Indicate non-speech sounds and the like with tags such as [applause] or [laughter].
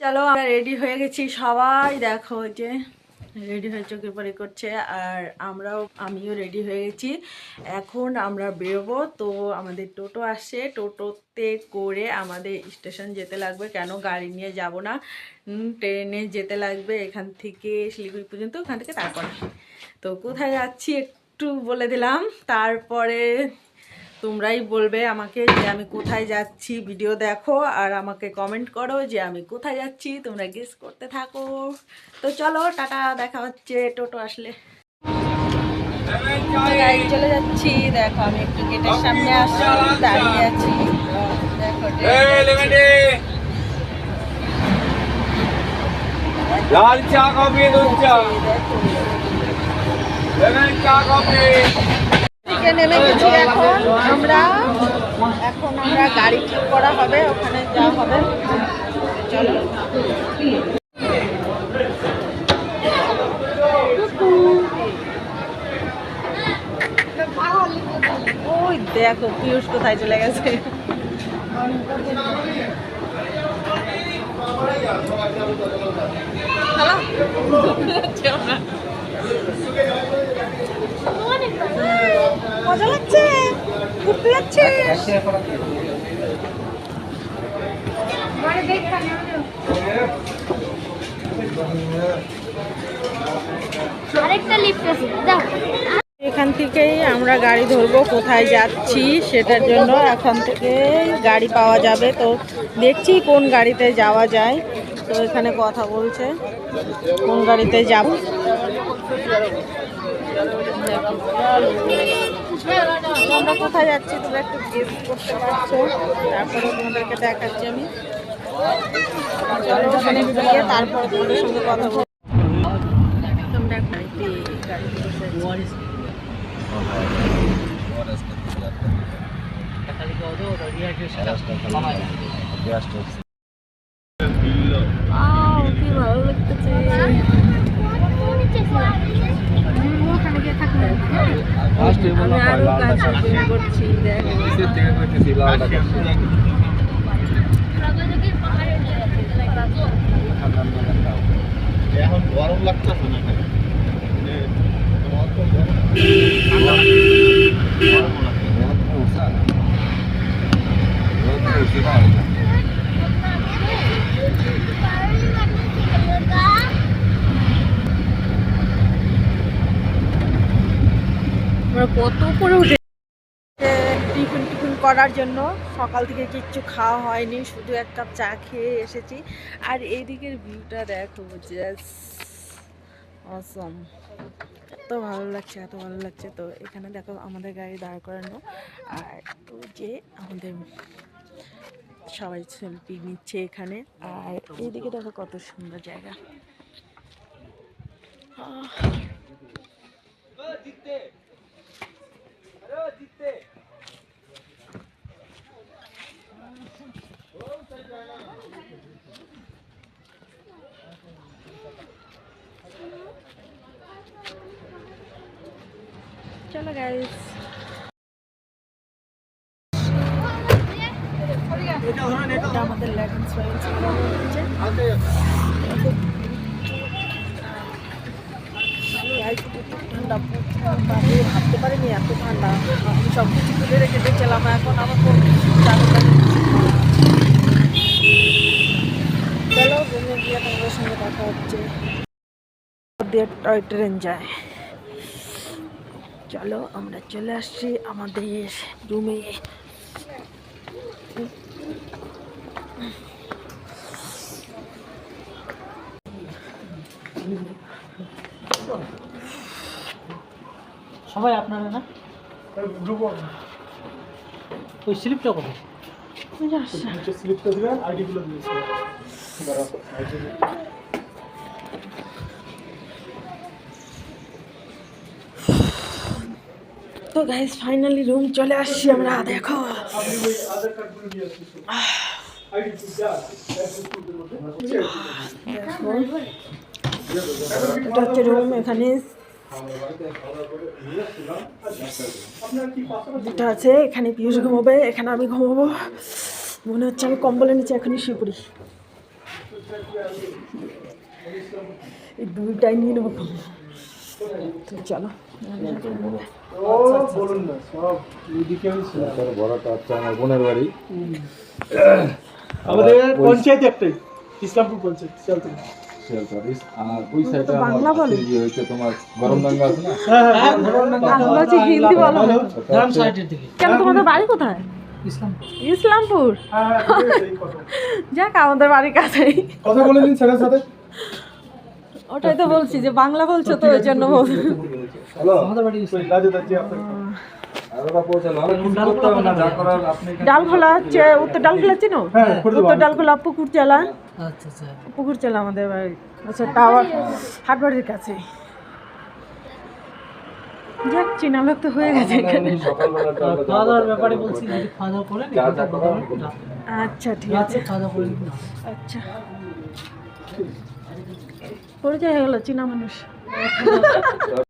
চলো আমরা রেডি হয়ে গেছি, সবাই দেখো যে রেডি হয়ে চোখে পরে করছে, আর আমরাও, আমিও রেডি হয়ে গেছি। এখন আমরা বেরোবো, তো আমাদের টোটো আসে টোটোতে করে আমাদের স্টেশন যেতে লাগবে, কেন গাড়ি নিয়ে যাব না? ট্রেনে যেতে লাগবে এখান থেকে শিলিগুড়ি পর্যন্ত, ওখান থেকে তারপরে তো কোথায় যাচ্ছি একটু বলে দিলাম, তারপরে তোমরাই বলবে আমাকে যে আমি কোথায় যাচ্ছি ভিডিও দেখো আর আমাকে কমেন্ট করো যে আমি কোথায় যাচ্ছি তোমরা গেস করতে থাকো। তো চলো টাটা দেখা হচ্ছে টোটো আসলে। গাড়ি চলে যাচ্ছি। দেখো আমি একটু গেটের সামনে আসছি দাঁড়িয়ে আছি। দেখো লাল চা কফি দুধ চা। চা কফি। থেকে নেমে গেছি এখন। আমরা এখন আমরা গাড়ি ঠিক করা হবে, ওখানে যাওয়া হবে। চলো। ওই দেখো, পিয়ুষ কোথায় চলে গেছে। মজা লাগছে ঘুরতে দাও। এখান থেকেই আমরা গাড়ি ধরবো কোথায় যাচ্ছি সেটার জন্য। এখান থেকে গাড়ি পাওয়া যাবে। তো দেখছি কোন গাড়িতে যাওয়া যায়। তো এখানে কথা বলছে কোন গাড়িতে যাব। আমরা কোথায় যাচ্ছি তোমরা একটু গেস করতে পারছ তারপরে তোমাদেরকে দেখাচ্ছি আমি চলো ওখানে গিয়ে তারপর তোমাদের সঙ্গে কথা বলব তোমরা গাড়িতে গাড়িতে বসে আছি। Wow, কি ভালো লাগতেছে ওখানে গিয়ে থাকবে আমি আরও কাজ shopping করছি দেখ এখন গরম লাগতেছে না আমরা কত উপরে উঠে টিফিন টিফিন করার জন্য সকাল থেকে কিচ্ছু খাওয়া হয়নি, শুধু এক কাপ চা খেয়ে এসেছি। আর এইদিকের ভিউটা দেখো অসম এত ভালো লাগছে, এত ভালো লাগছে। তো এখানে দেখো আমাদের গাড়ি দাঁড় করানো। আর যে আমাদের সবাই সেলফি নিচ্ছে এখানে। আর এইদিকে দেখো কত সুন্দর জায়গা। চলো গাইস এটা আমাদের লেগিংস ফ্রেন্ডস ঠান্ডা আমি ভাবতে পারিনি এত ঠান্ডা। আমি সব কিছু তুলে রেখে দিয়েছিলাম এখন আমার তো চলো তোমাদের সঙ্গে কথা হচ্ছে। টয় ট্রেন যায়। চলো, আমরা চলে আসছি আমাদের রুমে সবাই আপনারা না? ওই স্লিপটা কত স্লিপটা দিবেন আইডিগুলো দিয়েছে তো গাইস ফাইনালি রুম চলে আসছি আমরা দেখো। এটা হচ্ছে রুম এখানে দুটো আছে, এখানে পিয়ুষ ঘুমাবে, এখানে আমি ঘুমাবো। মনে হচ্ছে আমি কম্বলের নিচে এখনই শুয়ে পড়ি। এই দুইটাই নিয়ে নেব। চলো। বোনের বাড়ি আমাদের পঞ্চায়েত একটাই, ইসলামপুর পঞ্চায়েত চলতে শেল্টার আর ওই সাইডে বাংলা বলে? আছে ইয়ে হয়েছে তোমার গরম দাঙ্গা আছে না? হ্যাঁ হ্যাঁ বাংলা হিন্দি বলো গ্রাম সাইডের দিকে। কেন তোমাদের বাড়ি কোথায়? ইসলামপুর। ইসলামপুর? হ্যাঁ হ্যাঁ ঠিক আছে, এই কথা। যাক আমাদের বাড়ির কাছেই। কথা বলে দিন স্যারের সাথে। ওটাই তো বলছি যে বাংলা বলছো তো ওই জন্য আমাদের বাড়ি ডালখোলা হচ্ছে উত্তর ডালখোলা চিনো হ্যাঁ উত্তর ডালখোলা পুকুর চালা। আচ্ছা আচ্ছা। পুকুর চালা আমাদের বাড়ি আচ্ছা টাওয়ার হাটবাড়ির কাছে। যাক চিনা লোক তো হয়ে গেছে এখানে। ব্যাপারে বলছি যদি খাওয়া দাওয়া করেন। আচ্ছা ঠিক আছে। খাওয়া দাওয়া করে আচ্ছা। পরিচয় হয়ে গেল চীনা মানুষ। [laughs]